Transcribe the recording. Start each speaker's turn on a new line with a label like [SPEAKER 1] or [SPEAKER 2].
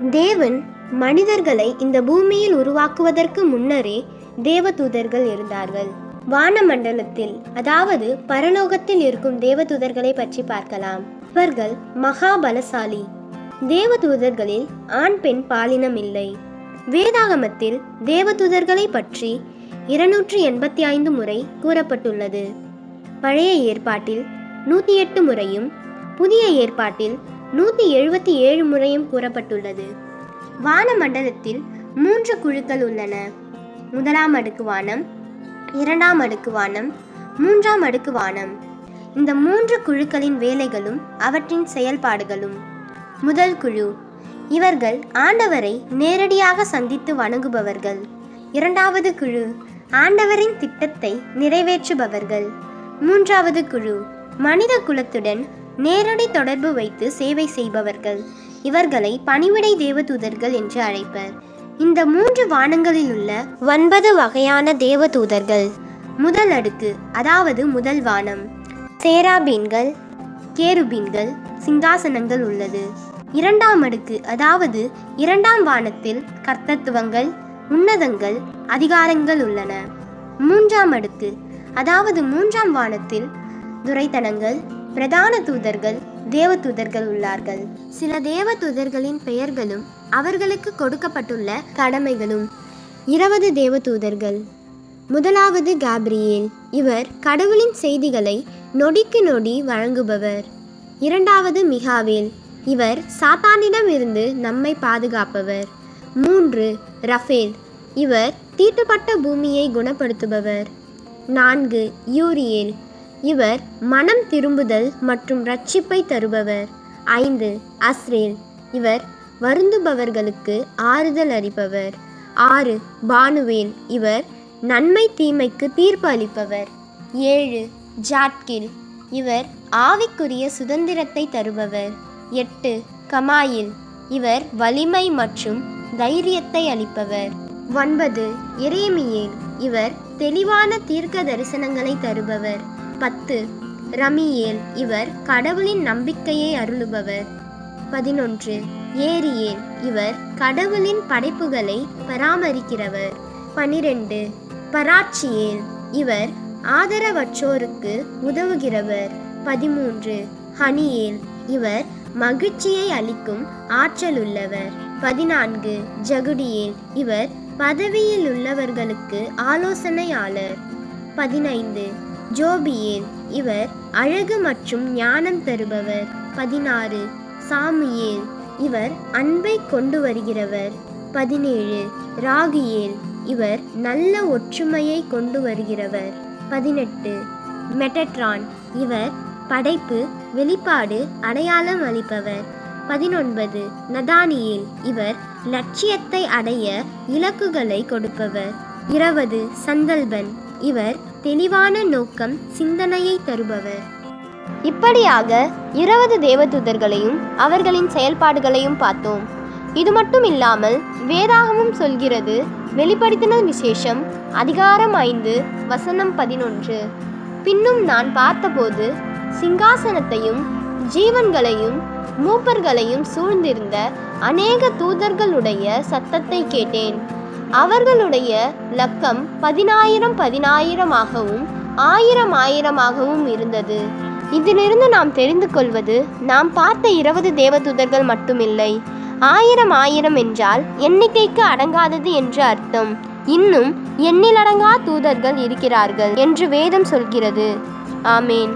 [SPEAKER 1] தேவன் மனிதர்களை இந்த பூமியில் உருவாக்குவதற்கு முன்னரே தேவதூதர்கள் இருந்தார்கள். வானமண்டலத்தில் அதாவது பரலோகத்தில் இருக்கும் தேவதூதர்களை பற்றி பார்க்கலாம். இவர்கள் மகாபலசாலி. தேவதூதர்களில் ஆண் பெண் பாலினம் இல்லை. வேதாகமத்தில் தேவதூதர்களை பற்றி இருநூற்றி எண்பத்தி ஐந்து முறை கூறப்பட்டுள்ளது. பழைய ஏற்பாட்டில் நூற்றி எட்டு முறையும் புதிய ஏற்பாட்டில் நூற்றி எழுபத்தி ஏழு முறையும் கூறப்பட்டுள்ளது. வானமண்டலத்தில் மூன்று குழுக்கள் உள்ளன. முதலாம் அடுக்கு வானம் இரண்டாம் அடுக்கு வானம் மூன்றாம் அடுக்கு வானம். இந்த மூன்று குழுக்களின் வேலைகளும் அவற்றின் செயல்பாடுகளும். முதல் குழு இவர்கள் ஆண்டவரை நேரடியாக சந்தித்து வணங்குபவர்கள். இரண்டாவது குழு ஆண்டவரின் திட்டத்தை நிறைவேற்றுபவர்கள். மூன்றாவது குழு மனித குலத்துடன் நேரடி தொடர்பு வைத்து சேவை செய்பவர்கள். இவர்களை பணிவிடை தேவதூதர்கள் என்று அழைப்பர். இந்த மூன்று வானங்களில் உள்ள ஒன்பது வகையான தேவதூதர்கள். முதல் அடுக்கு அதாவது முதல் வானம். சேராபீன்கள் கேருபீன்கள் சிங்காசனங்கள் உள்ளது. இரண்டாம் அடுக்கு அதாவது இரண்டாம் வானத்தில் கர்த்தத்துவங்கள் உன்னதங்கள் அதிகாரங்கள் உள்ளன. மூன்றாம் அடுக்கு அதாவது மூன்றாம் வானத்தில் துரைத்தனங்கள் பிரதான தூதர்கள் தேவதூதர்கள் உள்ளார்கள். சில தேவதூதர்களின் பெயர்களும் அவர்களுக்கு கொடுக்கப்பட்டுள்ள கடமைகளும் இருபது தேவதூதர்கள் முதலாவது காப்ரியேல். இவர் கடவுளின் செய்திகளை நொடிக்கு நொடி வழங்குபவர். இரண்டாவது மிகாவேல். இவர் சாத்தானிடமிருந்து நம்மை பாதுகாப்பவர். மூன்று ரஃபேல். இவர் தீட்டுப்பட்ட பூமியை குணப்படுத்துபவர். நான்கு யூரியேல். இவர் மனம் திரும்புதல் மற்றும் ரட்சிப்பை தருபவர். ஐந்து அஸ்ரேல். இவர் வருந்துபவர்களுக்கு ஆறுதல் அளிப்பவர் ஆறு பானுவேல். இவர் நன்மை தீமைக்கு தீர்ப்பு அளிப்பவர். ஏழு ஜாட்கில். இவர் ஆவிக்குரிய சுதந்திரத்தை தருபவர். எட்டு கமாயில். இவர் வலிமை மற்றும் தைரியத்தை அளிப்பவர். ஒன்பது எரேமியேல். இவர் தெளிவான தீர்க்க தரிசனங்களை தருபவர். பத்து. ரமியேல் இவர் கடவுளின் நம்பிக்கையை அருளுபவர். பதினொன்று. ஏரியேல் இவர் கடவுளின் படைப்புகளை பராமரிக்கிறவர். பனிரெண்டு. பராட்சியேல் இவர் ஆதரவற்றோருக்கு உதவுகிறவர். பதிமூன்று. ஹனியேல் இவர் மகிழ்ச்சியை அளிக்கும் ஆற்றல் உள்ளவர் பதினான்கு. ஜகுடியேல் இவர் பதவியில் உள்ளவர்களுக்கு ஆலோசனையாளர். பதினைந்து. ஜோபியேல் இவர் அழகு மற்றும் ஞானம் தருபவர். பதினாறு. சாமியேல் இவர் அன்பை கொண்டு வருகிறவர். பதினேழு. ராகியேல் இவர் நல்ல ஒற்றுமையை கொண்டு வருகிறவர். பதினெட்டு. மெட்டட்ரான் இவர் படைப்பு வெளிப்பாடு அடையாளம் அளிப்பவர். பதினொன்பது. நதானியேல் இவர் லட்சியத்தை அடைய இலக்குகளை கொடுப்பவர். இருபது. சந்தல்பன் இவர் தெளிவான நோக்கம் சிந்தனையை தருபவர். இப்படியாக இருபது தேவதூதர்களையும் அவர்களின் செயல்பாடுகளையும் பார்த்தோம். இது மட்டும் இல்லாமல் வேதாகமும் சொல்கிறது வெளிப்படுத்தின விசேஷம் அதிகாரம் ஐந்து வசனம் பதினொன்று. பின்னும் நான் பார்த்தபோது சிங்காசனத்தையும் ஜீவன்களையும் மூப்பர்களையும் சூழ்ந்திருந்த அநேக தூதர்களுடைய சத்தத்தை கேட்டேன். அவர்களுடைய லக்கம் பதினாயிரம் பதினாயிரமாகவும் ஆயிரம் ஆயிரமாகவும் இருந்தது. இதிலிருந்து நாம் தெரிந்து கொள்வது நாம் பார்த்த இருபது தேவதூதர்கள் மட்டுமில்லை. ஆயிரம் ஆயிரம் என்றால் எண்ணிக்கைக்கு அடங்காதது என்று அர்த்தம். இன்னும் எண்ணிலடங்கா தூதர்கள் இருக்கிறார்கள் என்று வேதம் சொல்கிறது. ஆமேன்.